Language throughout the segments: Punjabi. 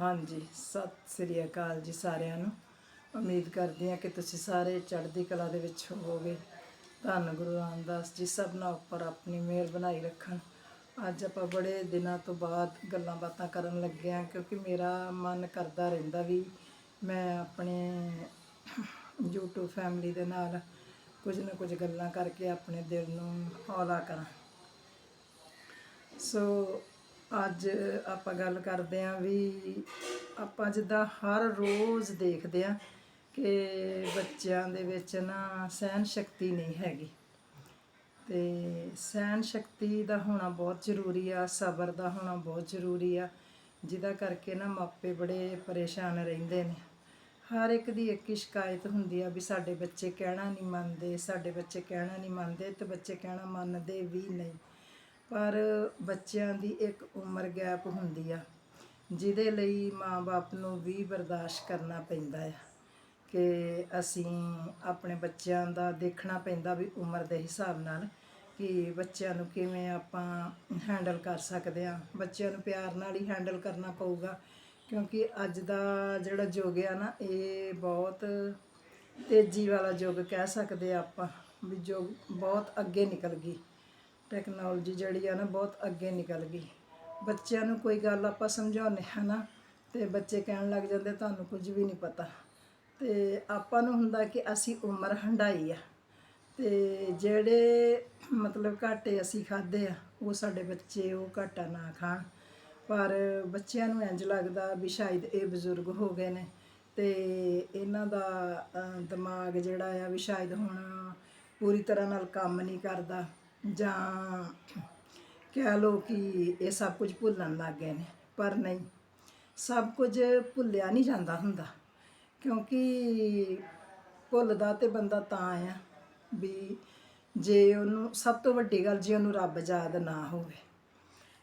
ਹਾਂਜੀ, ਸਤਿ ਸ੍ਰੀ ਅਕਾਲ ਜੀ ਸਾਰਿਆਂ ਨੂੰ। ਉਮੀਦ ਕਰਦੀ ਹਾਂ ਕਿ ਤੁਸੀਂ ਸਾਰੇ ਚੜ੍ਹਦੀ ਕਲਾ ਦੇ ਵਿੱਚ ਹੋਵੋਗੇ। ਧੰਨ ਗੁਰੂ ਰਾਮਦਾਸ ਜੀ, ਸਭਨਾਂ ਉੱਪਰ ਆਪਣੀ ਮਿਹਰ ਬਣਾਈ ਰੱਖਣ। ਅੱਜ ਆਪਾਂ ਬੜੇ ਦਿਨਾਂ ਤੋਂ ਬਾਅਦ ਗੱਲਾਂ ਬਾਤਾਂ ਕਰਨ ਲੱਗੇ ਹਾਂ, ਕਿਉਂਕਿ ਮੇਰਾ ਮਨ ਕਰਦਾ ਰਹਿੰਦਾ ਵੀ ਮੈਂ ਆਪਣੇ YouTube ਫੈਮਿਲੀ ਦੇ ਨਾਲ ਕੁਝ ਨਾ ਕੁਝ ਗੱਲਾਂ ਕਰਕੇ ਆਪਣੇ ਦਿਲ ਨੂੰ ਹੌਲਾ ਕਰਾਂ। ਸੋ ਅੱਜ ਆਪਾਂ ਗੱਲ ਕਰਦੇ ਆਂ ਵੀ ਆਪਾਂ ਜਿੱਦਾਂ ਹਰ ਰੋਜ਼ ਦੇਖਦੇ ਆਂ ਕਿ ਬੱਚਿਆਂ ਦੇ ਵਿੱਚ ਨਾ ਸਹਿਨ ਸ਼ਕਤੀ ਨਹੀਂ ਹੈਗੀ। ਤੇ ਸਹਿਨ ਸ਼ਕਤੀ ਦਾ ਹੋਣਾ ਬਹੁਤ ਜ਼ਰੂਰੀ ਆ, ਸਬਰ ਦਾ ਹੋਣਾ ਬਹੁਤ ਜ਼ਰੂਰੀ ਆ, ਜਿਹਦਾ ਕਰਕੇ ਨਾ ਮਾਪੇ ਬੜੇ ਪਰੇਸ਼ਾਨ ਰਹਿੰਦੇ ਨੇ। ਹਰ ਇੱਕ ਦੀ ਇੱਕ ਹੀ ਸ਼ਿਕਾਇਤ ਹੁੰਦੀ ਆ ਵੀ ਸਾਡੇ ਬੱਚੇ ਕਹਿਣਾ ਨਹੀਂ ਮੰਨਦੇ, ਸਾਡੇ ਬੱਚੇ ਕਹਿਣਾ ਨਹੀਂ ਮੰਨਦੇ ਤੇ ਬੱਚੇ ਕਹਿਣਾ ਮੰਨਦੇ ਵੀ ਨਹੀਂ। ਪਰ ਬੱਚਿਆਂ ਦੀ ਇੱਕ ਉਮਰ ਗੈਪ ਹੁੰਦੀ ਆ, ਜਿਹਦੇ ਲਈ ਮਾਂ-ਬਾਪ ਨੂੰ ਵੀ ਬਰਦਾਸ਼ਤ ਕਰਨਾ ਪੈਂਦਾ ਆ ਕਿ ਅਸੀਂ ਆਪਣੇ ਬੱਚਿਆਂ ਦਾ ਦੇਖਣਾ ਪੈਂਦਾ ਵੀ ਉਮਰ ਦੇ ਹਿਸਾਬ ਨਾਲ ਕਿ ਬੱਚਿਆਂ ਨੂੰ ਕਿਵੇਂ ਆਪਾਂ ਹੈਂਡਲ ਕਰ ਸਕਦੇ ਆ। ਬੱਚਿਆਂ ਨੂੰ ਪਿਆਰ ਨਾਲ ਹੀ ਹੈਂਡਲ ਕਰਨਾ ਪਊਗਾ, ਕਿਉਂਕਿ ਅੱਜ ਦਾ ਜਿਹੜਾ ਯੁੱਗ ਆ ਨਾ, ਇਹ ਬਹੁਤ ਤੇਜ਼ੀ ਵਾਲਾ ਯੁੱਗ ਕਹਿ ਸਕਦੇ ਆ ਆਪਾਂ ਵੀ ਯੁੱਗ ਬਹੁਤ ਅੱਗੇ ਨਿਕਲ ਗਈ। ਟੈਕਨੋਲੋਜੀ ਜਿਹੜੀ ਆ ਨਾ ਬਹੁਤ ਅੱਗੇ ਨਿਕਲ ਗਈ। ਬੱਚਿਆਂ ਨੂੰ ਕੋਈ ਗੱਲ ਆਪਾਂ ਸਮਝਾਉਂਦੇ ਹਾਂ ਨਾ, ਤੇ ਬੱਚੇ ਕਹਿਣ ਲੱਗ ਜਾਂਦੇ, ਤੁਹਾਨੂੰ ਕੁਝ ਵੀ ਨਹੀਂ ਪਤਾ। ਤੇ ਆਪਾਂ ਨੂੰ ਹੁੰਦਾ ਕਿ ਅਸੀਂ ਉਮਰ ਹੰਡਾਈ ਆ। ਤੇ ਜਿਹੜੇ ਮਤਲਬ ਘਾਟੇ ਅਸੀਂ ਖਾਦੇ ਆ, ਉਹ ਸਾਡੇ ਬੱਚੇ ਉਹ ਘਾਟਾ ਨਾ ਖਾਣ। ਪਰ ਬੱਚਿਆਂ ਨੂੰ ਇੰਜ ਲੱਗਦਾ ਵੀ ਸ਼ਾਇਦ ਇਹ ਬਜ਼ੁਰਗ ਹੋ ਗਏ ਨੇ, ਤੇ ਇਹਨਾਂ ਦਾ ਦਿਮਾਗ ਜਿਹੜਾ ਆ ਵੀ ਸ਼ਾਇਦ ਹੁਣ ਪੂਰੀ ਤਰ੍ਹਾਂ ਨਾਲ ਕੰਮ ਨਹੀਂ ਕਰਦਾ। ਜਾਂ ਕਹਿ ਲਓ ਕਿ ਇਹ ਸਭ ਕੁਝ ਭੁੱਲਣ ਲੱਗ ਗਏ ਨੇ, ਪਰ ਨਹੀਂ। ਸਭ ਕੁਝ ਭੁੱਲਿਆ ਨਹੀਂ ਜਾਂਦਾ ਹੁੰਦਾ, ਕਿਉਂਕਿ ਭੁੱਲਦਾ ਤੇ ਬੰਦਾ ਤਾਂ ਆ ਵੀ ਜੇ ਉਹਨੂੰ, ਸਭ ਤੋਂ ਵੱਡੀ ਗੱਲ ਜੇ ਉਹਨੂੰ ਰੱਬ ਯਾਦ ਨਾ ਹੋਵੇ।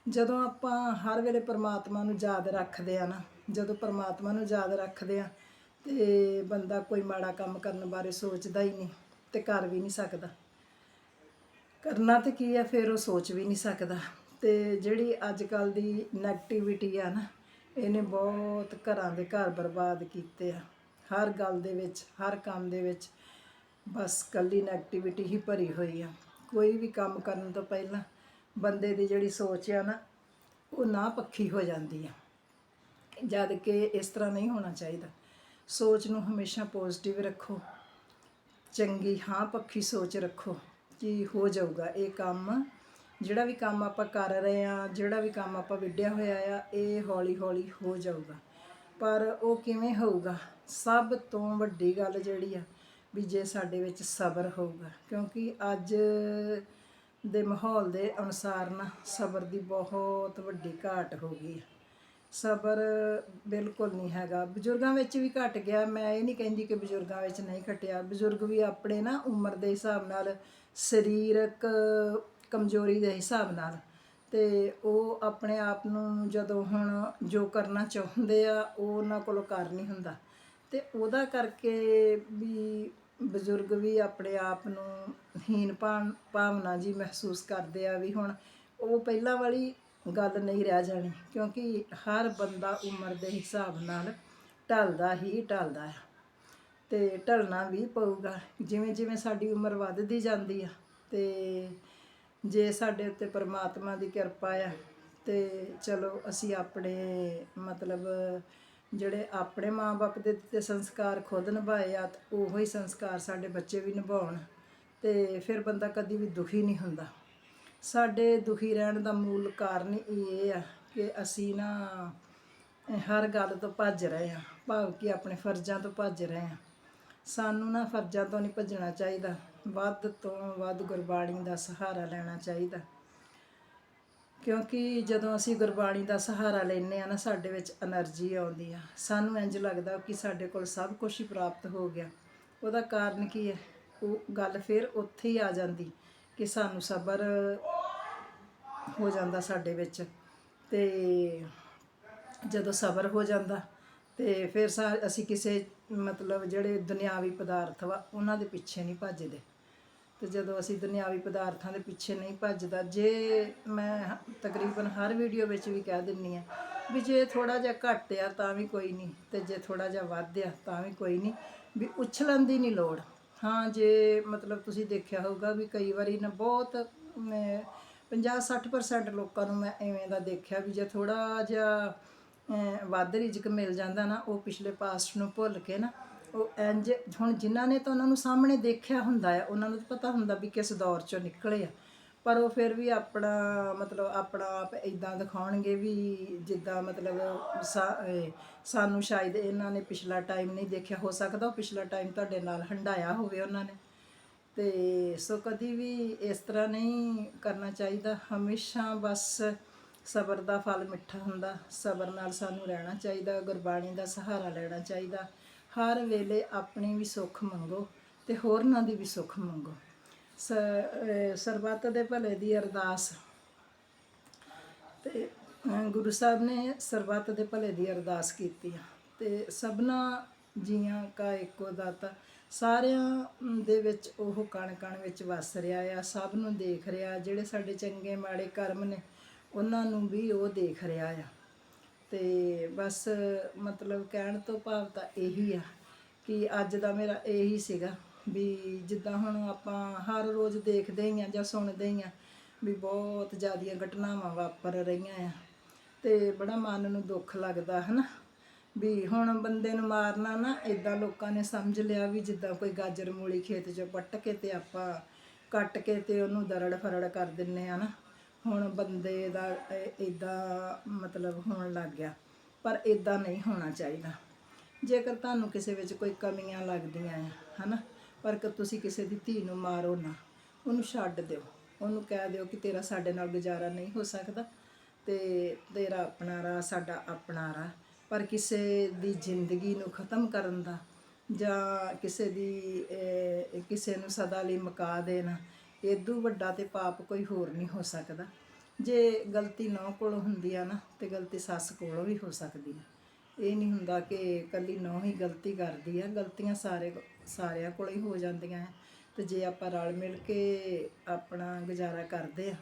ਜਦੋਂ ਆਪਾਂ ਹਰ ਵੇਲੇ ਪਰਮਾਤਮਾ ਨੂੰ ਯਾਦ ਰੱਖਦੇ ਆ ਨਾ, ਜਦੋਂ ਪਰਮਾਤਮਾ ਨੂੰ ਯਾਦ ਰੱਖਦੇ ਆ ਤੇ ਬੰਦਾ ਕੋਈ ਮਾੜਾ ਕੰਮ ਕਰਨ ਬਾਰੇ ਸੋਚਦਾ ਹੀ ਨਹੀਂ ਤੇ ਕਰ ਵੀ ਨਹੀਂ ਸਕਦਾ। ਕਰਨਾ ਤੇ ਕੀ ਆ, ਫਿਰ ਉਹ ਸੋਚ ਵੀ ਨਹੀਂ ਸਕਦਾ। ਤੇ ਜਿਹੜੀ ਅੱਜ ਕੱਲ ਦੀ ਨੈਗੇਟਿਵਿਟੀ ਆ ਨਾ, ਇਹਨੇ ਬਹੁਤ ਘਰਾਂ ਦੇ ਘਰ ਬਰਬਾਦ ਕੀਤੇ ਆ। ਹਰ ਗੱਲ ਦੇ ਵਿੱਚ, ਹਰ ਕੰਮ ਦੇ ਵਿੱਚ ਬਸ ਕੱਲੀ ਨੈਗੇਟਿਵਿਟੀ ਹੀ ਭਰੀ ਹੋਈ ਆ। ਕੋਈ ਵੀ ਕੰਮ ਕਰਨ ਤੋਂ ਪਹਿਲਾਂ ਬੰਦੇ ਦੀ ਜਿਹੜੀ ਸੋਚ ਆ ਨਾ, ਉਹ ਨਾ ਪੱਖੀ ਹੋ ਜਾਂਦੀ ਆ। ਜਦ ਕਿ ਇਸ ਤਰ੍ਹਾਂ ਨਹੀਂ ਹੋਣਾ ਚਾਹੀਦਾ। ਸੋਚ ਨੂੰ ਹਮੇਸ਼ਾ ਪੋਜ਼ਿਟਿਵ ਰੱਖੋ। ਚੰਗੀ ਹਾਂ ਪੱਖੀ ਸੋਚ ਰੱਖੋ। ਕਿ ਹੋ ਜਾਊਗਾ ਇਹ ਕੰਮ? ਜਿਹੜਾ ਵੀ ਕੰਮ ਆਪਾਂ ਕਰ ਰਹੇ ਆ ਜਿਹੜਾ ਵੀ ਕੰਮ ਆਪਾਂ ਵਿੱਢਿਆ ਹੋਇਆ ਆ, ਇਹ ਹੌਲੀ ਹੌਲੀ ਹੋ ਜਾਊਗਾ। ਪਰ ਉਹ ਕਿਵੇਂ ਹੋਊਗਾ? ਸਭ ਤੋਂ ਵੱਡੀ ਗੱਲ ਜਿਹੜੀ ਆ, ਵੀ ਜੇ ਸਾਡੇ ਵਿੱਚ ਸਬਰ ਹੋਊਗਾ। ਕਿਉਂਕਿ ਅੱਜ ਦੇ ਮਾਹੌਲ ਦੇ ਅਨੁਸਾਰ ਨਾ, ਸਬਰ ਦੀ ਬਹੁਤ ਵੱਡੀ ਘਾਟ ਹੋ ਗਈ ਹੈ ਸਬਰ ਬਿਲਕੁਲ ਨਹੀਂ ਹੈਗਾ। ਬਜ਼ੁਰਗਾਂ ਵਿੱਚ ਵੀ ਘਟ ਗਿਆ। ਮੈਂ ਇਹ ਨਹੀਂ ਕਹਿੰਦੀ ਕਿ ਬਜ਼ੁਰਗਾਂ ਵਿੱਚ ਨਹੀਂ ਘਟਿਆ। ਬਜ਼ੁਰਗ ਵੀ ਆਪਣੇ ਨਾ ਉਮਰ ਦੇ ਹਿਸਾਬ ਨਾਲ, ਸਰੀਰਕ ਕਮਜ਼ੋਰੀ ਦੇ ਹਿਸਾਬ ਨਾਲ। ਤੇ ਉਹ ਆਪਣੇ ਆਪ ਨੂੰ ਜਦੋਂ ਹੁਣ ਜੋ ਕਰਨਾ ਚਾਹੁੰਦੇ ਆ, ਉਹ ਉਹਨਾਂ ਕੋਲੋਂ ਕਰ ਨਹੀਂ ਹੁੰਦਾ। ਤੇ ਉਹਦਾ ਕਰਕੇ ਵੀ ਬਜ਼ੁਰਗ ਵੀ ਆਪਣੇ ਆਪ ਨੂੰ ਹੀਨ ਭਾਵ- ਭਾਵਨਾ ਜੀ ਮਹਿਸੂਸ ਕਰਦੇ ਆ ਵੀ ਹੁਣ ਉਹ ਪਹਿਲਾਂ ਵਾਲੀ ਗੱਲ ਨਹੀਂ ਰਹਿ ਜਾਣੀ, ਕਿਉਂਕਿ ਹਰ ਬੰਦਾ ਉਮਰ ਦੇ ਹਿਸਾਬ ਨਾਲ ਢਲਦਾ ਹੀ ਢਲਦਾ ਆ। ਤੇ ਢਲਣਾ ਵੀ ਪਊਗਾ, ਜਿਵੇਂ ਜਿਵੇਂ ਸਾਡੀ ਉਮਰ ਵੱਧਦੀ ਜਾਂਦੀ ਆ, ਤੇ ਜੇ ਸਾਡੇ ਉੱਤੇ ਪਰਮਾਤਮਾ ਦੀ ਕਿਰਪਾ ਆ, ਤੇ ਚਲੋ ਅਸੀਂ ਆਪਣੇ ਮਤਲਬ ਜਿਹੜੇ ਆਪਣੇ ਮਾਪੇ ਦੇ ਦਿੱਤੇ ਸੰਸਕਾਰ ਖੁਦ ਨਿਭਾਏ ਆ, ਤੇ ਉਹੋ ਹੀ ਸੰਸਕਾਰ ਸਾਡੇ ਬੱਚੇ ਵੀ ਨਿਭਾਉਣ, ਤੇ ਫਿਰ ਬੰਦਾ ਕਦੀ ਵੀ ਦੁਖੀ ਨਹੀਂ ਹੁੰਦਾ। ਸਾਡੇ ਦੁਖੀ ਰਹਿਣ ਦਾ ਮੂਲ ਕਾਰਨ ਇਹ ਆ ਕਿ ਅਸੀਂ ਨਾ ਹਰ ਗੱਲ ਤੋਂ ਭੱਜ ਰਹੇ ਆ ਭਾਵ ਕਿ ਆਪਣੇ ਫਰਜ਼ਾਂ ਤੋਂ ਭੱਜ ਰਹੇ ਆ ਸਾਨੂੰ ਨਾ ਫਰਜ਼ਾਂ ਤੋਂ ਨਹੀਂ ਭੱਜਣਾ ਚਾਹੀਦਾ। ਵੱਧ ਤੋਂ ਵੱਧ ਗੁਰਬਾਣੀ ਦਾ ਸਹਾਰਾ ਲੈਣਾ ਚਾਹੀਦਾ। ਕਿਉਂਕਿ ਜਦੋਂ ਅਸੀਂ ਗੁਰਬਾਣੀ ਦਾ ਸਹਾਰਾ ਲੈਨੇ ਆ ਨਾ, ਸਾਡੇ ਵਿੱਚ એનર્ਜੀ ਆਉਂਦੀ ਆ। ਸਾਨੂੰ ਇੰਜ ਲੱਗਦਾ ਕਿ ਸਾਡੇ ਕੋਲ ਸਭ ਕੁਝ ਹੀ ਪ੍ਰਾਪਤ ਹੋ ਗਿਆ। ਉਹਦਾ ਕਾਰਨ ਕੀ ਹੈ? ਉਹ ਗੱਲ ਫਿਰ ਉੱਥੇ ਹੀ ਆ ਜਾਂਦੀ ਕਿ ਸਾਨੂੰ ਸਬਰ ਹੋ ਜਾਂਦਾ ਸਾਡੇ ਵਿੱਚ ਤੇ ਜਦੋਂ ਸਬਰ ਹੋ ਜਾਂਦਾ ਤੇ ਫਿਰ ਸਾ ਅਸੀਂ ਕਿਸੇ ਮਤਲਬ ਜਿਹੜੇ ਦੁਨਿਆਵੀ ਪਦਾਰਥ ਵਾ, ਉਹਨਾਂ ਦੇ ਪਿੱਛੇ ਨਹੀਂ ਭੱਜਦੇ। ਤੇ ਜਦੋਂ ਅਸੀਂ ਦੁਨਿਆਵੀ ਪਦਾਰਥਾਂ ਦੇ ਪਿੱਛੇ ਨਹੀਂ ਭੱਜਦਾ, ਜੇ ਮੈਂ ਤਕਰੀਬਨ ਹਰ ਵੀਡੀਓ ਵਿੱਚ ਵੀ ਕਹਿ ਦਿੰਨੀ ਆ ਵੀ ਜੇ ਥੋੜਾ ਜਿਹਾ ਘੱਟ ਆ ਤਾਂ ਵੀ ਕੋਈ ਨਹੀਂ, ਤੇ ਜੇ ਥੋੜਾ ਜਿਹਾ ਵੱਧ ਆ ਤਾਂ ਵੀ ਕੋਈ ਨਹੀਂ, ਵੀ ਉਛਲਣ ਦੀ ਨਹੀਂ ਲੋੜ। ਹਾਂ, ਜੇ ਮਤਲਬ ਤੁਸੀਂ ਦੇਖਿਆ ਹੋਊਗਾ ਵੀ ਕਈ ਵਾਰੀ ਨਾ ਬਹੁਤ 50-60% ਲੋਕਾਂ ਨੂੰ ਮੈਂ ਐਵੇਂ ਦਾ ਦੇਖਿਆ ਵੀ ਜੇ ਥੋੜਾ ਜਿਹਾ ਅਹ, ਵੱਧ ਰਿਜਕ ਮਿਲ ਜਾਂਦਾ ਨਾ ਉਹ ਪਿਛਲੇ ਪਾਸਟ ਨੂੰ ਭੁੱਲ ਕੇ ਨਾ ਉਹ ਇੰਜ ਹੁਣ ਜਿਨ੍ਹਾਂ ਨੇ ਤਾਂ ਉਹਨਾਂ ਨੂੰ ਸਾਹਮਣੇ ਦੇਖਿਆ ਹੁੰਦਾ ਆ ਉਹਨਾਂ ਨੂੰ ਤਾਂ ਪਤਾ ਹੁੰਦਾ ਵੀ ਕਿਸ ਦੌਰ ਚੋਂ ਨਿਕਲੇ ਆ। ਪਰ ਉਹ ਫਿਰ ਵੀ ਆਪਣਾ ਮਤਲਬ ਆਪਣਾ ਆਪ ਇਦਾਂ ਦਿਖਾਉਣਗੇ ਵੀ ਜਿੱਦਾਂ ਮਤਲਬ ਸਾ- ਸਾਨੂੰ ਸ਼ਾਇਦ ਇਹਨਾਂ ਨੇ ਪਿਛਲਾ ਟਾਈਮ ਨਹੀਂ ਦੇਖਿਆ ਹੋ ਸਕਦਾ ਉਹ ਪਿਛਲਾ ਟਾਈਮ ਤੁਹਾਡੇ ਨਾਲ ਹੰਡਾਇਆ ਹੋਵੇ ਉਹਨਾਂ ਨੇ। ਤੇ ਸੋ ਕਦੀ ਵੀ ਇਸ ਤਰ੍ਹਾਂ ਨਹੀਂ ਕਰਨਾ ਚਾਹੀਦਾ। ਹਮੇਸ਼ਾ ਬਸ ਸਬਰ ਦਾ ਫਲ ਮਿੱਠਾ ਹੁੰਦਾ। ਸਬਰ ਨਾਲ ਸਾਨੂੰ ਰਹਿਣਾ ਚਾਹੀਦਾ, ਗੁਰਬਾਣੀ ਦਾ ਸਹਾਰਾ ਲੈਣਾ ਚਾਹੀਦਾ। ਹਰ ਵੇਲੇ ਆਪਣੀ ਵੀ ਸੁੱਖ ਮੰਗੋ ਤੇ ਹੋਰਨਾਂ ਦੀ ਵੀ ਸੁੱਖ ਮੰਗੋ। ਸ ਸਰਬੱਤ ਦੇ ਭਲੇ ਦੀ ਅਰਦਾਸ। ਤੇ ਗੁਰੂ ਸਾਹਿਬ ਨੇ ਸਰਬੱਤ ਦੇ ਭਲੇ ਦੀ ਅਰਦਾਸ ਕੀਤੀ ਆ। ਤੇ ਸਭਨਾ ਜੀਆਂ ਕਾ ਇੱਕੋ ਦਾਤਾ। ਸਾਰਿਆਂ ਦੇ ਵਿੱਚ ਉਹ ਕਣ ਕਣ ਵਿੱਚ ਵਸ ਰਿਹਾ ਆ, ਸਭ ਨੂੰ ਦੇਖ ਰਿਹਾ, ਜਿਹੜੇ ਸਾਡੇ ਚੰਗੇ ਮਾੜੇ ਕਰਮ ਨੇ, ਉਹਨਾਂ ਨੂੰ ਵੀ ਉਹ ਦੇਖ ਰਿਹਾ ਆ। ਤੇ ਬਸ ਮਤਲਬ ਕਹਿਣ ਤੋਂ ਭਾਵ ਤਾਂ ਇਹੀ ਆ ਕਿ ਅੱਜ ਦਾ ਮੇਰਾ ਇਹੀ ਸੀਗਾ ਵੀ ਜਿੱਦਾਂ ਹੁਣ ਆਪਾਂ ਹਰ ਰੋਜ਼ ਦੇਖਦੇ ਹੀ ਆ ਜਾਂ ਸੁਣਦੇ ਹੀ ਆ ਵੀ ਬਹੁਤ ਜ਼ਿਆਦੀਆਂ ਘਟਨਾਵਾਂ ਵਾਪਰ ਰਹੀਆਂ ਆ ਤੇ ਬੜਾ ਮਨ ਨੂੰ ਦੁੱਖ ਲੱਗਦਾ, ਹਨਾ? ਵੀ ਹੁਣ ਬੰਦੇ ਨੂੰ ਮਾਰਨਾ ਨਾ ਇਦਾਂ ਲੋਕਾਂ ਨੇ ਸਮਝ ਲਿਆ ਵੀ ਜਿੱਦਾਂ ਕੋਈ ਗਾਜਰ ਮੂਲੀ ਖੇਤ 'ਚੋਂ ਪੱਟ ਕੇ ਤੇ ਆਪਾਂ ਕੱਟ ਕੇ ਤੇ ਉਹਨੂੰ ਦਰੜ ਫਰੜ ਕਰ ਦਿੰਨੇ ਆ ਨਾ। ਹੁਣ ਬੰਦੇ ਦਾ ਇਦਾਂ ਮਤਲਬ ਹੋਣ ਲੱਗ ਗਿਆ, ਪਰ ਇਦਾਂ ਨਹੀਂ ਹੋਣਾ ਚਾਹੀਦਾ। ਜੇਕਰ ਤੁਹਾਨੂੰ ਕਿਸੇ ਵਿੱਚ ਕੋਈ ਕਮੀਆਂ ਲੱਗਦੀਆਂ ਆ, ਹਨਾ, ਪਰ ਕਿ ਤੁਸੀਂ ਕਿਸੇ ਦੀ ਧੀ ਨੂੰ ਮਾਰੋ ਨਾ, ਉਹਨੂੰ ਛੱਡ ਦਿਓ। ਉਹਨੂੰ ਕਹਿ ਦਿਓ ਕਿ ਤੇਰਾ ਸਾਡੇ ਨਾਲ ਗੁਜ਼ਾਰਾ ਨਹੀਂ ਹੋ ਸਕਦਾ ਤੇ ਤੇਰਾ ਆਪਣਾ ਰਾਹ ਸਾਡਾ ਆਪਣਾ ਰਾਹ। ਪਰ ਕਿਸੇ ਦੀ ਜ਼ਿੰਦਗੀ ਨੂੰ ਖਤਮ ਕਰਨ ਦਾ ਜਾਂ ਕਿਸੇ ਦੀ ਕਿਸੇ ਨੂੰ ਸਦਾ ਲਈ ਮੁਕਾ ਦੇਣਾ ਇਦੋਂ ਵੱਡਾ ਤੇ ਪਾਪ ਕੋਈ ਹੋਰ ਨਹੀਂ ਹੋ ਸਕਦਾ। ਜੇ ਗਲਤੀ ਨੌ ਕੋਲੋਂ ਹੁੰਦੀ ਆ ਨਾ, ਤੇ ਗਲਤੀ ਸੱਸ ਕੋਲੋਂ ਵੀ ਹੋ ਸਕਦੀ ਆ। ਇਹ ਨਹੀਂ ਹੁੰਦਾ ਕਿ ਕੱਲੀ ਨੌ ਹੀ ਗਲਤੀ ਕਰਦੀ ਆ। ਗਲਤੀਆਂ ਸਾਰੇ ਸਾਰਿਆਂ ਕੋਲ ਹੀ ਹੋ ਜਾਂਦੀਆਂ ਹੈ ਤੇ ਜੇ ਆਪਾਂ ਰਲ ਮਿਲ ਕੇ ਆਪਣਾ ਗੁਜ਼ਾਰਾ ਕਰਦੇ ਆ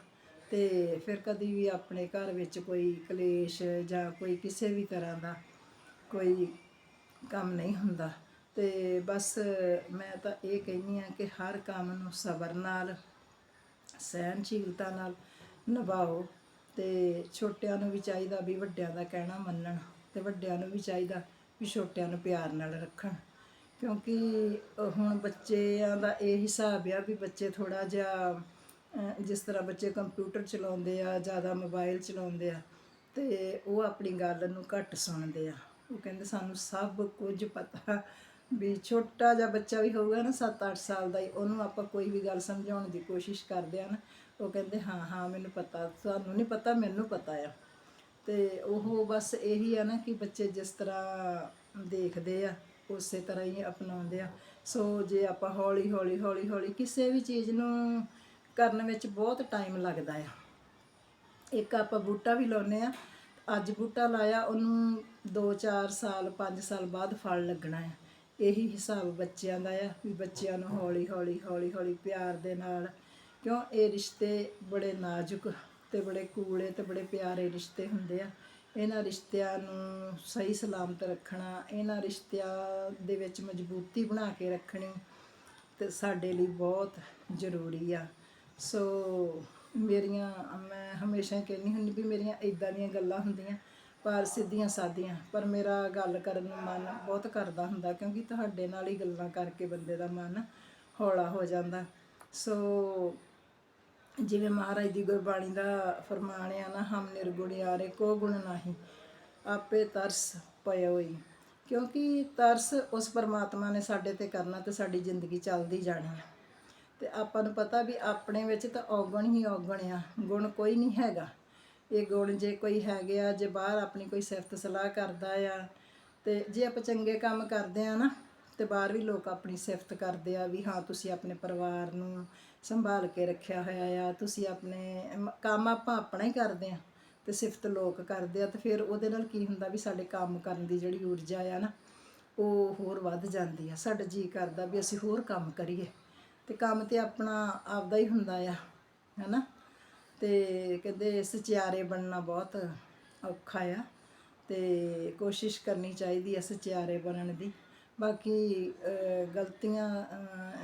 ਤੇ ਫਿਰ ਕਦੀ ਵੀ ਆਪਣੇ ਘਰ ਵਿੱਚ ਕੋਈ ਕਲੇਸ਼ ਜਾਂ ਕੋਈ ਕਿਸੇ ਵੀ ਤਰ੍ਹਾਂ ਦਾ ਕੋਈ ਕੰਮ ਨਹੀਂ ਹੁੰਦਾ। ਤੇ ਬਸ ਮੈਂ ਤਾਂ ਇਹ ਕਹਿੰਦੀ ਆ ਕਿ ਹਰ ਕੰਮ ਨੂੰ ਸਬਰ ਨਾਲ ਸਹਿਨਸ਼ੀਲਤਾ ਨਾਲ ਨਿਭਾਓ ਤੇ ਛੋਟਿਆਂ ਨੂੰ ਵੀ ਚਾਹੀਦਾ ਵੀ ਵੱਡਿਆਂ ਦਾ ਕਹਿਣਾ ਮੰਨਣ ਤੇ ਵੱਡਿਆਂ ਨੂੰ ਵੀ ਚਾਹੀਦਾ ਵੀ ਛੋਟਿਆਂ ਨੂੰ ਪਿਆਰ ਨਾਲ ਰੱਖਣ। ਕਿਉਂਕਿ ਹੁਣ ਬੱਚਿਆਂ ਦਾ ਇਹ ਹਿਸਾਬ ਆ ਵੀ ਬੱਚੇ ਥੋੜਾ ਜਿਹਾ ਜਿਸ ਤਰ੍ਹਾਂ ਬੱਚੇ ਕੰਪਿਊਟਰ ਚਲਾਉਂਦੇ ਆ, ਜ਼ਿਆਦਾ ਮੋਬਾਈਲ ਚਲਾਉਂਦੇ ਆ, ਤੇ ਉਹ ਆਪਣੀ ਗੱਲ ਨੂੰ ਘੱਟ ਸੁਣਦੇ ਆ। ਉਹ ਕਹਿੰਦੇ ਸਾਨੂੰ ਸਭ ਕੁਝ ਪਤਾ ਵੀ ਛੋਟਾ ਜਿਹਾ ਬੱਚਾ ਵੀ ਹੋਊਗਾ ਨਾ 7-8 ਸਾਲ ਦਾ ਹੀ, ਉਹਨੂੰ ਆਪਾਂ ਕੋਈ ਵੀ ਗੱਲ ਸਮਝਾਉਣ ਦੀ ਕੋਸ਼ਿਸ਼ ਕਰਦੇ ਆ ਨਾ, ਉਹ ਕਹਿੰਦੇ ਹਾਂ ਹਾਂ, ਮੈਨੂੰ ਪਤਾ, ਤੁਹਾਨੂੰ ਨਹੀਂ ਪਤਾ, ਮੈਨੂੰ ਪਤਾ ਆ। ਤੇ ਉਹ ਬਸ ਇਹੀ ਆ ਨਾ ਕਿ ਬੱਚੇ ਜਿਸ ਤਰ੍ਹਾਂ ਦੇਖਦੇ ਆ, ਉਸੇ ਤਰ੍ਹਾਂ ਹੀ ਅਪਣਾਉਂਦੇ ਆ। ਸੋ ਜੇ ਆਪਾਂ ਹੌਲੀ ਹੌਲੀ ਹੌਲੀ ਹੌਲੀ ਕਿਸੇ ਵੀ ਚੀਜ਼ ਨੂੰ ਕਰਨ ਵਿੱਚ ਬਹੁਤ ਟਾਈਮ ਲੱਗਦਾ ਆ। ਇੱਕ ਆਪਾਂ ਬੂਟਾ ਵੀ ਲਾਉਨੇ ਆ। ਅੱਜ ਬੂਟਾ ਲਾਇਆ, ਉਹਨੂੰ 2-4 ਸਾਲ 5 ਸਾਲ ਬਾਅਦ ਫਲ ਲੱਗਣਾ ਆ। ਇਹੀ ਹਿਸਾਬ ਬੱਚਿਆਂ ਦਾ ਆ ਵੀ ਬੱਚਿਆਂ ਨੂੰ ਹੌਲੀ ਹੌਲੀ ਹੌਲੀ ਹੌਲੀ ਪਿਆਰ ਦੇ ਨਾਲ। ਕਿਉਂ? ਇਹ ਰਿਸ਼ਤੇ ਬੜੇ ਨਾਜ਼ੁਕ ਤੇ ਬੜੇ ਕੂਲੇ ਤੇ ਬੜੇ ਪਿਆਰੇ ਰਿਸ਼ਤੇ ਹੁੰਦੇ ਆ। ਇਹਨਾਂ ਰਿਸ਼ਤਿਆਂ ਨੂੰ ਸਹੀ ਸਲਾਮਤ ਰੱਖਣਾ, ਇਹਨਾਂ ਰਿਸ਼ਤਿਆਂ ਦੇ ਵਿੱਚ ਮਜ਼ਬੂਤੀ ਬਣਾ ਕੇ ਰੱਖਣੀ ਤੇ ਸਾਡੇ ਲਈ ਬਹੁਤ ਜ਼ਰੂਰੀ ਆ। ਸੋ ਮੇਰੀਆਂ, ਮੈਂ ਹਮੇਸ਼ਾ ਹੀ ਕਹਿੰਦੀ ਹੁੰਦੀ ਵੀ ਮੇਰੀਆਂ ਇਦਾਂ ਦੀਆਂ ਗੱਲਾਂ ਹੁੰਦੀਆਂ, ਪਰ ਸਿੱਧੀਆਂ ਸਾਦੀਆਂ। ਪਰ ਮੇਰਾ ਗੱਲ ਕਰਨ ਨੂੰ ਮਨ ਬਹੁਤ ਕਰਦਾ ਹੁੰਦਾ, ਕਿਉਂਕਿ ਤੁਹਾਡੇ ਨਾਲ ਹੀ ਗੱਲਾਂ ਕਰਕੇ ਬੰਦੇ ਦਾ ਮਨ ਹੌਲਾ ਹੋ ਜਾਂਦਾ। ਸੋ ਜਿਵੇਂ ਮਹਾਰਾਜ ਦੀ ਗੁਰਬਾਣੀ ਦਾ ਫਰਮਾਨ ਆ ਨਾ, ਹਮ ਨਿਰਗੁਣਿਆਰੇ ਕੋ ਗੁਣ ਨਹੀਂ, ਆਪੇ ਤਰਸ ਪਏ ਹੋਈ। ਕਿਉਂਕਿ ਤਰਸ ਉਸ ਪਰਮਾਤਮਾ ਨੇ ਸਾਡੇ ਤੇ ਕਰਨਾ ਤੇ ਸਾਡੀ ਜ਼ਿੰਦਗੀ ਚੱਲਦੀ ਜਾਣੀ ਆ। ਤੇ ਆਪਾਂ ਨੂੰ ਪਤਾ ਵੀ ਆਪਣੇ ਵਿੱਚ ਤਾਂ ਔਗਣ ਹੀ ਔਗਣ ਆ, ਗੁਣ ਕੋਈ ਨਹੀਂ ਹੈਗਾ। ਇਹ ਗੁਣ ਜੇ ਕੋਈ ਹੈਗੇ ਆ, ਜੇ ਬਾਹਰ ਆਪਣੀ ਕੋਈ ਸਿਫਤ ਸਲਾਹ ਕਰਦਾ ਆ, ਤੇ ਜੇ ਆਪਾਂ ਚੰਗੇ ਕੰਮ ਕਰਦੇ ਆ ਨਾ, ਤੇ ਬਾਹਰ ਵੀ ਲੋਕ ਆਪਣੀ ਸਿਫਤ ਕਰਦੇ ਆ ਵੀ ਹਾਂ, ਤੁਸੀਂ ਆਪਣੇ ਪਰਿਵਾਰ ਨੂੰ ਸੰਭਾਲ ਕੇ ਰੱਖਿਆ ਹੋਇਆ ਆ, ਤੁਸੀਂ ਆਪਣੇ ਕੰਮ ਆਪਾਂ ਆਪਣਾ ਹੀ ਕਰਦੇ ਆ, ਤੇ ਸਿਫਤ ਲੋਕ ਕਰਦੇ ਆ, ਤੇ ਫਿਰ ਉਹਦੇ ਨਾਲ ਕੀ ਹੁੰਦਾ ਵੀ ਸਾਡੇ ਕੰਮ ਕਰਨ ਦੀ ਜਿਹੜੀ ਊਰਜਾ ਆ ਨਾ, ਉਹ ਹੋਰ ਵੱਧ ਜਾਂਦੀ ਆ। ਸਾਡਾ ਜੀ ਕਰਦਾ ਵੀ ਅਸੀਂ ਹੋਰ ਕੰਮ ਕਰੀਏ। ਤੇ ਕੰਮ ਤੇ ਆਪਣਾ ਆਪਦਾ ਹੀ ਹੁੰਦਾ ਆ, ਹੈਨਾ? ਤੇ ਕਹਿੰਦੇ ਸਚਿਆਰੇ ਬਣਨਾ ਬਹੁਤ ਔਖਾ ਆ ਤੇ ਕੋਸ਼ਿਸ਼ ਕਰਨੀ ਚਾਹੀਦੀ ਹੈ ਸਚਿਆਰੇ ਬਣਨ ਦੀ। ਬਾਕੀ ਗਲਤੀਆਂ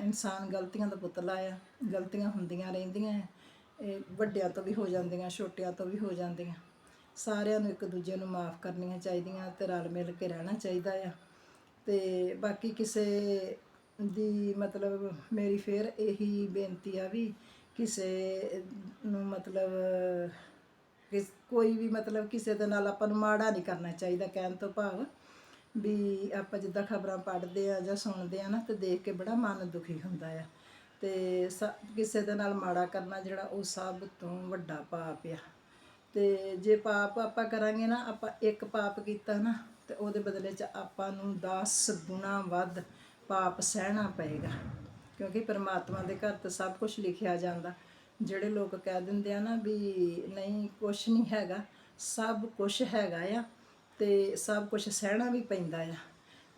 ਇਨਸਾਨ ਗਲਤੀਆਂ ਦਾ ਪੁਤਲਾ ਆ, ਗਲਤੀਆਂ ਹੁੰਦੀਆਂ ਰਹਿੰਦੀਆਂ ਇਹ ਵੱਡਿਆਂ ਤੋਂ ਵੀ ਹੋ ਜਾਂਦੀਆਂ, ਛੋਟਿਆਂ ਤੋਂ ਵੀ ਹੋ ਜਾਂਦੀਆਂ। ਸਾਰਿਆਂ ਨੂੰ ਇੱਕ ਦੂਜੇ ਨੂੰ ਮਾਫ ਕਰਨੀਆਂ ਚਾਹੀਦੀਆਂ ਤੇ ਰਲ ਮਿਲ ਕੇ ਰਹਿਣਾ ਚਾਹੀਦਾ ਆ। ਤੇ ਬਾਕੀ ਕਿਸੇ ਦੀ ਮਤਲਬ ਮੇਰੀ ਫੇਰ ਇਹੀ ਬੇਨਤੀ ਆ ਵੀ ਕਿਸੇ ਨੂੰ ਮਤਲਬ, ਕਿਸ ਕੋਈ ਵੀ ਮਤਲਬ ਕਿਸੇ ਦੇ ਨਾਲ ਆਪਾਂ ਨੂੰ ਮਾੜਾ ਨਹੀਂ ਕਰਨਾ ਚਾਹੀਦਾ ਕਹਿਣ ਤੋਂ ਭਾਵ ਵੀ ਆਪਾਂ ਜਿੱਦਾਂ ਖਬਰਾਂ ਪੜ੍ਹਦੇ ਆ ਜਾਂ ਸੁਣਦੇ ਆ ਨਾ ਤੇ ਦੇਖ ਕੇ ਬੜਾ ਮਨ ਦੁਖੀ ਹੁੰਦਾ ਆ। ਤੇ ਸ- ਕਿਸੇ ਦੇ ਨਾਲ ਮਾੜਾ ਕਰਨਾ ਜਿਹੜਾ ਉਹ ਸਭ ਤੋਂ ਵੱਡਾ ਪਾਪ ਆ। ਤੇ ਜੇ ਪਾਪ ਆਪਾਂ ਕਰਾਂਗੇ ਨਾ, ਆਪਾਂ ਇੱਕ ਪਾਪ ਕੀਤਾ ਨਾ, ਤੇ ਉਹਦੇ ਬਦਲੇ 'ਚ ਆਪਾਂ ਨੂੰ 10 ਗੁਣਾ ਵੱਧ ਪਾਪ ਸਹਿਣਾ ਪਏਗਾ। ਕਿਉਂਕਿ ਪਰਮਾਤਮਾ ਦੇ ਘਰ ਤਾਂ ਸਭ ਕੁਝ ਲਿਖਿਆ ਜਾਂਦਾ। ਜਿਹੜੇ ਲੋਕ ਕਹਿ ਦਿੰਦੇ ਆ ਨਾ ਵੀ ਨਹੀਂ ਕੁਝ ਨਹੀਂ ਹੈਗਾ, ਸਭ ਕੁਝ ਹੈਗਾ ਆ ਤੇ ਸਭ ਕੁਝ ਸਹਿਣਾ ਵੀ ਪੈਂਦਾ ਆ।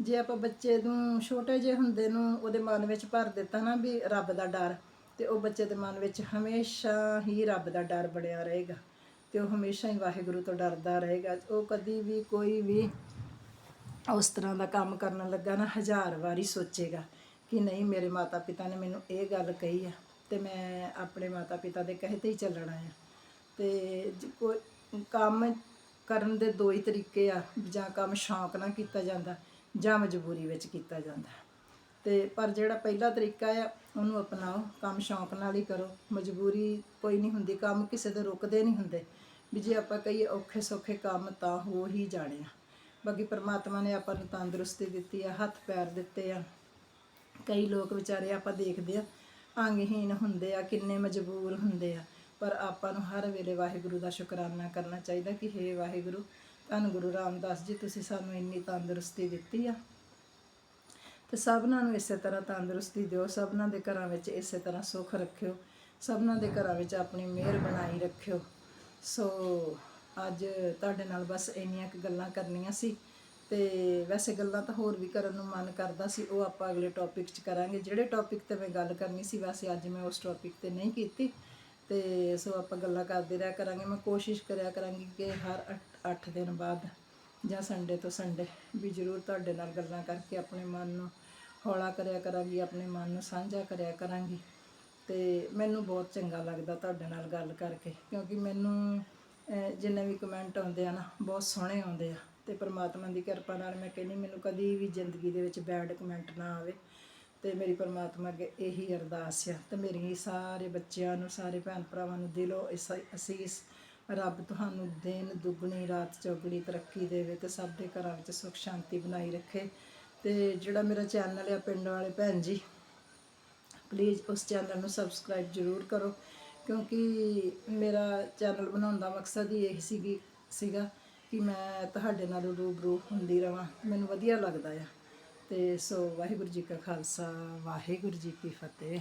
ਜੇ ਆਪਾਂ ਬੱਚੇ ਨੂੰ ਛੋਟੇ ਜਿਹੇ ਹੁੰਦੇ ਨੂੰ ਉਹਦੇ ਮਨ ਵਿੱਚ ਭਰ ਦਿੱਤਾ ਨਾ ਵੀ ਰੱਬ ਦਾ ਡਰ, ਤੇ ਉਹ ਬੱਚੇ ਦੇ ਮਨ ਵਿੱਚ ਹਮੇਸ਼ਾ ਹੀ ਰੱਬ ਦਾ ਡਰ ਬਣਿਆ ਰਹੇਗਾ। ਤੇ ਉਹ ਹਮੇਸ਼ਾ ਹੀ ਵਾਹਿਗੁਰੂ ਤੋਂ ਡਰਦਾ ਰਹੇਗਾ। ਉਹ ਕਦੀ ਵੀ ਕੋਈ ਵੀ ਉਸ ਤਰ੍ਹਾਂ ਦਾ ਕੰਮ ਕਰਨ ਲੱਗਾ ਨਾ, ਹਜ਼ਾਰ ਵਾਰੀ ਸੋਚੇਗਾ ਕਿ ਨਹੀਂ, ਮੇਰੇ ਮਾਤਾ ਪਿਤਾ ਨੇ ਮੈਨੂੰ ਇਹ ਗੱਲ ਕਹੀ ਆ ਤੇ ਮੈਂ ਆਪਣੇ ਮਾਤਾ ਪਿਤਾ ਦੇ ਕਹੇ ਤੇ ਹੀ ਚੱਲਣਾ ਆ। ਤੇ ਜ- ਕੋਈ ਕੰਮ ਕਰਨ ਦੇ ਦੋ ਹੀ ਤਰੀਕੇ ਆ, ਜਾਂ ਕੰਮ ਸ਼ੌਂਕ ਨਾਲ ਕੀਤਾ ਜਾਂਦਾ, ਜਾਂ ਮਜਬੂਰੀ ਵਿੱਚ ਕੀਤਾ ਜਾਂਦਾ। ਤੇ ਪਰ ਜਿਹੜਾ ਪਹਿਲਾ ਤਰੀਕਾ ਆ, ਉਹਨੂੰ ਅਪਣਾਓ, ਕੰਮ ਸ਼ੌਂਕ ਨਾਲ ਹੀ ਕਰੋ। ਮਜਬੂਰੀ ਕੋਈ ਨਹੀਂ ਹੁੰਦੀ, ਕੰਮ ਕਿਸੇ ਦੇ ਰੁਕਦੇ ਨਹੀਂ ਹੁੰਦੇ। ਵੀ ਜੇ ਆਪਾਂ ਕਹੀਏ ਔਖੇ ਸੌਖੇ ਕੰਮ, ਤਾਂ ਹੋ ਹੀ ਜਾਣੇ ਆ। ਬਾਕੀ ਪਰਮਾਤਮਾ ਨੇ ਆਪਾਂ ਨੂੰ ਤੰਦਰੁਸਤੀ ਦਿੱਤੀ ਆ, ਹੱਥ ਪੈਰ ਦਿੱਤੇ ਆ। ਕਈ ਲੋਕ ਵਿਚਾਰੇ ਆਪਾਂ ਦੇਖਦੇ ਆ ਅੰਗਹੀਨ ਹੁੰਦੇ ਆ, ਕਿੰਨੇ ਮਜਬੂਰ ਹੁੰਦੇ ਆ। ਪਰ ਆਪਾਂ ਨੂੰ ਹਰ ਵੇਲੇ ਵਾਹਿਗੁਰੂ ਦਾ ਸ਼ੁਕਰਾਨਾ ਕਰਨਾ ਚਾਹੀਦਾ ਕਿ ਹੇ ਵਾਹਿਗੁਰੂ, ਧੰਨ ਗੁਰੂ ਰਾਮਦਾਸ ਜੀ, ਤੁਸੀਂ ਸਾਨੂੰ ਇੰਨੀ ਤੰਦਰੁਸਤੀ ਦਿੱਤੀ ਆ। ਤੇ ਸਭਨਾਂ ਨੂੰ ਇਸੇ ਤਰ੍ਹਾਂ ਤੰਦਰੁਸਤੀ ਦਿਓ, ਸਭਨਾਂ ਦੇ ਘਰਾਂ ਵਿੱਚ ਇਸੇ ਤਰ੍ਹਾਂ ਸੁੱਖ ਰੱਖਿਓ, ਸਭਨਾਂ ਦੇ ਘਰਾਂ ਵਿੱਚ ਆਪਣੀ ਮਿਹਰ ਬਣਾਈ ਰੱਖਿਓ। ਸੋ ਅੱਜ ਤੁਹਾਡੇ ਨਾਲ ਬਸ ਇੰਨੀਆਂ ਕੁ ਗੱਲਾਂ ਕਰਨੀਆਂ ਸੀ ਤੇ ਵੈਸੇ ਗੱਲਾਂ ਤਾਂ ਹੋਰ ਵੀ ਕਰਨ ਨੂੰ ਮਨ ਕਰਦਾ ਸੀ, ਉਹ ਆਪਾਂ ਅਗਲੇ ਟੌਪਿਕ 'ਚ ਕਰਾਂਗੇ। ਜਿਹੜੇ ਟੌਪਿਕ ਤੇ ਮੈਂ ਗੱਲ ਕਰਨੀ ਸੀ, ਵੈਸੇ ਅੱਜ ਮੈਂ ਉਸ ਟੌਪਿਕ ਤੇ ਨਹੀਂ ਕੀਤੀ। ਤੇ ਸੋ ਆਪਾਂ ਗੱਲਾਂ ਕਰਦੇ ਰਿਹਾ ਕਰਾਂਗੇ। ਮੈਂ ਕੋਸ਼ਿਸ਼ ਕਰਿਆ ਕਰਾਂਗੀ ਕਿ ਹਰ 8 ਦਿਨ ਬਾਅਦ ਜਾਂ ਸੰਡੇ ਤੋਂ ਸੰਡੇ ਵੀ ਜ਼ਰੂਰ ਤੁਹਾਡੇ ਨਾਲ ਗੱਲਾਂ ਕਰਕੇ ਆਪਣੇ ਮਨ ਨੂੰ ਹੌਲਾ ਕਰਿਆ ਕਰਾਂਗੀ, ਆਪਣੇ ਮਨ ਨੂੰ ਸਾਂਝਾ ਕਰਿਆ ਕਰਾਂਗੀ। ਤੇ ਮੈਨੂੰ ਬਹੁਤ ਚੰਗਾ ਲੱਗਦਾ ਤੁਹਾਡੇ ਨਾਲ ਗੱਲ ਕਰਕੇ, ਕਿਉਂਕਿ ਮੈਨੂੰ ਜਿੰਨੇ ਵੀ ਕਮੈਂਟ ਆਉਂਦੇ ਆ ਨਾ, ਬਹੁਤ ਸੋਹਣੇ ਆਉਂਦੇ ਆ ਤੇ ਪਰਮਾਤਮਾ ਦੀ ਕਿਰਪਾ ਨਾਲ ਮੈਂ ਕਹਿੰਦੀ ਮੈਨੂੰ ਕਦੀ ਵੀ ਜ਼ਿੰਦਗੀ ਦੇ ਵਿੱਚ ਬੈਡ ਕਮੈਂਟ ਨਾ ਆਵੇ ਤੇ ਮੇਰੀ ਪਰਮਾਤਮਾ ਅੱਗੇ ਇਹੀ ਅਰਦਾਸ ਆ ਤੇ ਮੇਰੀ ਸਾਰੇ ਬੱਚਿਆਂ ਨੂੰ, ਸਾਰੇ ਭੈਣ ਭਰਾਵਾਂ ਨੂੰ ਦਿਲੋਂ ਇਸ ਅਸੀਸ ਰੱਬ ਤੁਹਾਨੂੰ ਦਿਨ ਦੁੱਗਣੀ, ਰਾਤ ਚੌਗਣੀ ਤਰੱਕੀ ਦੇਵੇ ਤੇ ਸਭ ਦੇ ਘਰਾਂ ਵਿੱਚ ਸੁਖ ਸ਼ਾਂਤੀ ਬਣਾਈ ਰੱਖੇ। ਤੇ ਜਿਹੜਾ ਮੇਰਾ ਚੈਨਲ ਆ ਪਿੰਡ ਵਾਲੇ ਭੈਣ ਜੀ ਪਲੀਜ਼ ਉਸ ਚੈਨਲ ਨੂੰ ਸਬਸਕ੍ਰਾਈਬ ਜ਼ਰੂਰ ਕਰੋ ਕਿਉਂਕਿ ਮੇਰਾ ਚੈਨਲ ਬਣਾਉਣ ਦਾ ਮਕਸਦ ਹੀ ਇਹ ਸੀਗੀ, ਸੀਗਾ ਕਿ ਮੈਂ ਤੁਹਾਡੇ ਨਾਲ ਰੂਬਰੂ ਹੁੰਦੀ ਰਵਾਂ। ਮੈਨੂੰ ਵਧੀਆ ਲੱਗਦਾ ਆ। ਤੇ ਸੋ ਵਾਹਿਗੁਰੂ ਜੀ ਕਾ ਖਾਲਸਾ, ਵਾਹਿਗੁਰੂ ਜੀ ਕੀ ਫਤਿਹ।